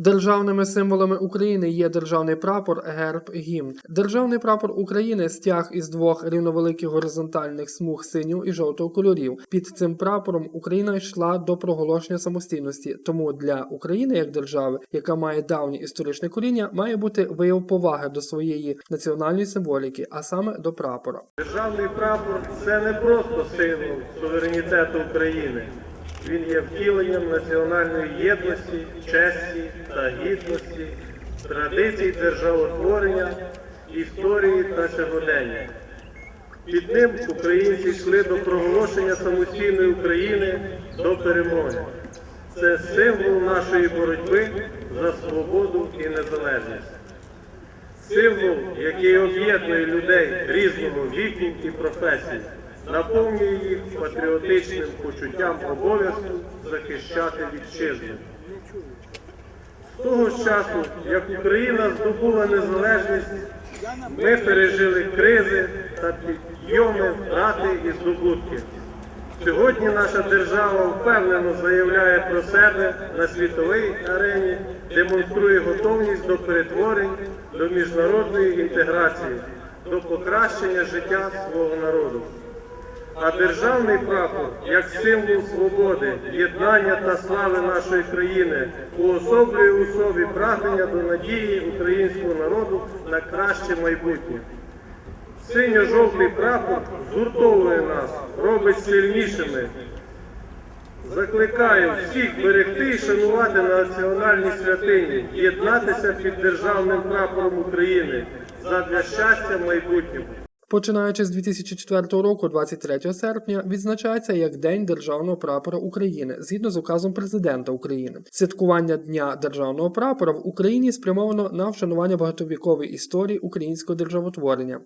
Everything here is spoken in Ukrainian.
Державними символами України є державний прапор, герб, гімн. Державний прапор України стяг із двох рівновеликих горизонтальних смуг синього і жовтого кольорів. Під цим прапором Україна йшла до проголошення самостійності. Тому для України як держави, яка має давнє історичне коріння, має бути вияв поваги до своєї національної символіки, а саме до прапора. Державний прапор це не просто символ суверенітету України. Він є втіленням національної єдності, честі та гідності, традицій державотворення, історії та сьогодення. Під ним українці йшли до проголошення самостійної України до перемоги. Це символ нашої боротьби за свободу і незалежність. Символ, який об'єднує людей різного віку і професій, наповнює їх патріотичним почуттям обов'язку захищати вітчизну. З того часу, як Україна здобула незалежність, ми пережили кризи та підйоми, втрати і здобутки. Сьогодні наша держава впевнено заявляє про себе на світовій арені, демонструє готовність до перетворень, до міжнародної інтеграції, до покращення життя свого народу. А державний прапор, як символ свободи, єднання та слави нашої країни, уособлює у собі прагнення до надії українського народу на краще майбутнє. Синьо-жовтий прапор згуртовує нас, робить сильнішими. Закликаю всіх берегти і шанувати національні святині, єднатися під державним прапором України задля щастя майбутнього. Починаючи з 2004 року, 23 серпня, відзначається як День державного прапора України згідно з указом президента України. Святкування Дня державного прапора в Україні спрямовано на вшанування багатовікової історії українського державотворення.